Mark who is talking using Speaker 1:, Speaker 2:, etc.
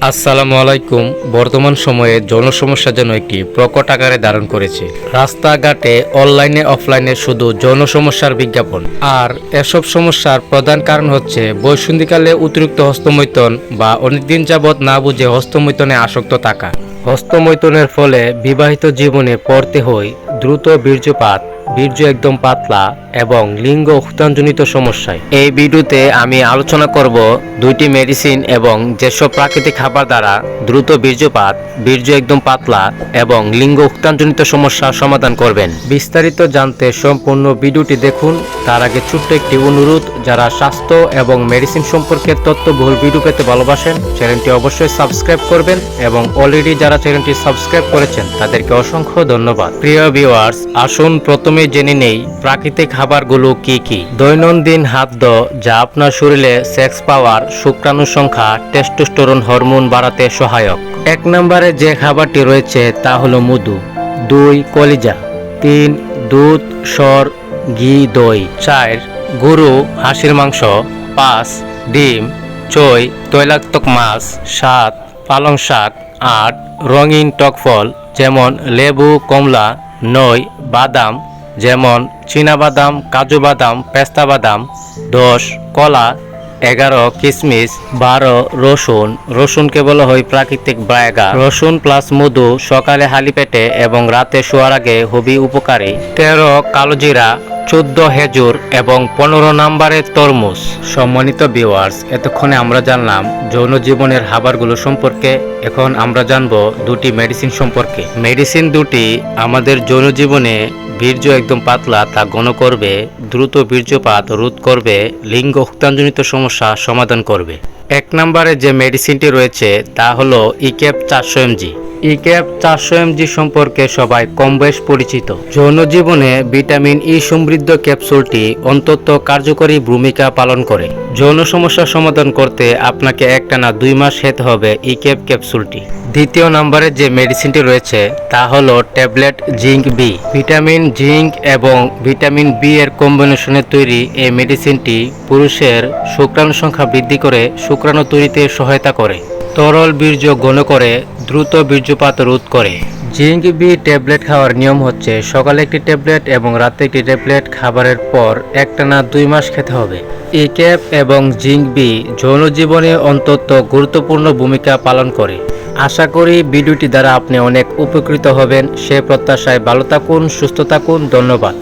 Speaker 1: আসসালামু আলাইকুম। বর্তমান সময়ে জনসমস্যা যেন একটি প্রকট আকারে ধারণ করেছে। রাস্তাঘাটে অনলাইনে, অফলাইনে শুধু জনসমস্যার বিজ্ঞাপন। আর এসব সমস্যার প্রধান কারণ হচ্ছে বৈসন্ধিকালে অতিরিক্ত হস্তমৈথন বা অনেকদিন যাবৎ না বুঝে হস্তমৈথনে আসক্ত থাকা। হস্তমৈথনের ফলে বিবাহিত জীবনে পড়তে হয় দ্রুত বীর্যপাত। বীর্য একদম পাতলা এবং লিঙ্গ উত্তানজনিত সমস্যায়। এই ভিডিওতে আমি আলোচনা করব দুইটি মেডিসিন এবং যেসব প্রাকৃতিক খাবার দ্বারা দ্রুত বীর্যপাত, বীর্য একদম পাতলা এবং লিঙ্গ উত্তানজনিত সমস্যার সমাধান করবেন। বিস্তারিত জানতে সম্পূর্ণ ভিডিওটি দেখুন। তার আগে ছোট্ট একটি অনুরোধ, যারা স্বাস্থ্য এবং মেডিসিন সম্পর্কে তথ্য তথ্যবহুল ভিডিও পেতে ভালোবাসেন, চ্যানেলটি অবশ্যই সাবস্ক্রাইব করবেন এবং অলরেডি যারা চ্যানেলটি সাবস্ক্রাইব করেছেন, তাদেরকে অসংখ্য ধন্যবাদ। প্রিয় ভিউয়ার্স আসুন প্রথমে জেনে নেই, প্রাকৃতিক খাবারগুলো কি কি? দৈনন্দিন হাত খাদ্য যা আপনার শরীরে সেক্স পাওয়ার শুক্রাণু সংখ্যা টেস্টোস্টেরন হরমোন বাড়াতে সহায়ক। এক নম্বরে যে খাবারটি রয়েছে তা হলো মধু, দুই কলিজা, তিন দুধ, সর, ঘি, দই, চার গরু, হাঁসের মাংস, পাঁচ ডিম, ছয় তৈলাক্তক মাছ, সাত পালং শাক, আট রঙিন টক ফল, যেমন লেবু, কমলা, নয় বাদাম যেমন বাদাম কাজু বাদাম পেস্তা বাদাম দশ, কলা, এগারো কিশমিশ বারো, রসুন। রসুনকে বলা হয় প্রাকৃতিক ব্রায়গা রসুন প্লাস মধু সকালে হালি পেটে এবং রাতে শোয়ার আগে হবি উপকারী। তেরো, কালোজিরা, চোদ্দ হেজুর এবং পনেরো নম্বরের তরমুজ। সম্মানিত ভিউয়ার্স এতক্ষণে আমরা জানলাম যৌন জীবনের খাবারগুলো সম্পর্কে। এখন আমরা জানব দুটি মেডিসিন সম্পর্কে। মেডিসিন দুটি আমাদের যৌন জীবনে বীর্য একদম পাতলা তা ঘন করবে, দ্রুত বীর্যপাত রোধ করবে, লিঙ্গ হত্যাঞ্জনিত সমস্যা সমাধান করবে। এক নম্বরে যে মেডিসিনটি রয়েছে, তা হলো ইকেপ চারশো এমজি ইকেপ চারশো এমজি সম্পর্কে সবাই কম বেশ পরিচিত। যৌন জীবনে ভিটামিন ই সমৃদ্ধ ক্যাপসুলটি অন্তত কার্যকরী ভূমিকা পালন করে। যৌন সমস্যা সমাধান করতে আপনাকে একটানা দুই মাস খেতে হবে ইকেপ ক্যাপসুলটি। দ্বিতীয় নম্বরে যে মেডিসিনটি রয়েছে, তা হলো tablet zinc B vitamin zinc এবং ভিটামিন বি এর কম্বিনেশনে তৈরি এই মেডিসিনটি পুরুষের শুক্রাণু সংখ্যা বৃদ্ধি করে শুক্রাণু তৈরিতে সহায়তা করে। তরল বীর্য ঘন করে দ্রুত বীর্যপাত রোধ করে। জিঙ্ক বি ট্যাবলেট খাওয়ার নিয়ম হচ্ছে সকালে একটি ট্যাবলেট এবং রাতে একটি ট্যাবলেট খাবারের পর একটানা দুই মাস খেতে হবে। এ ক্যাপ এবং জিঙ্ক বি যৌন জীবনে অন্তত গুরুত্বপূর্ণ ভূমিকা পালন করে। আশা করি ভিডিওটি দ্বারা আপনি অনেক উপকৃত হবেন। সে প্রত্যাশায় ভালো থাকুন, সুস্থ থাকুন, ধন্যবাদ।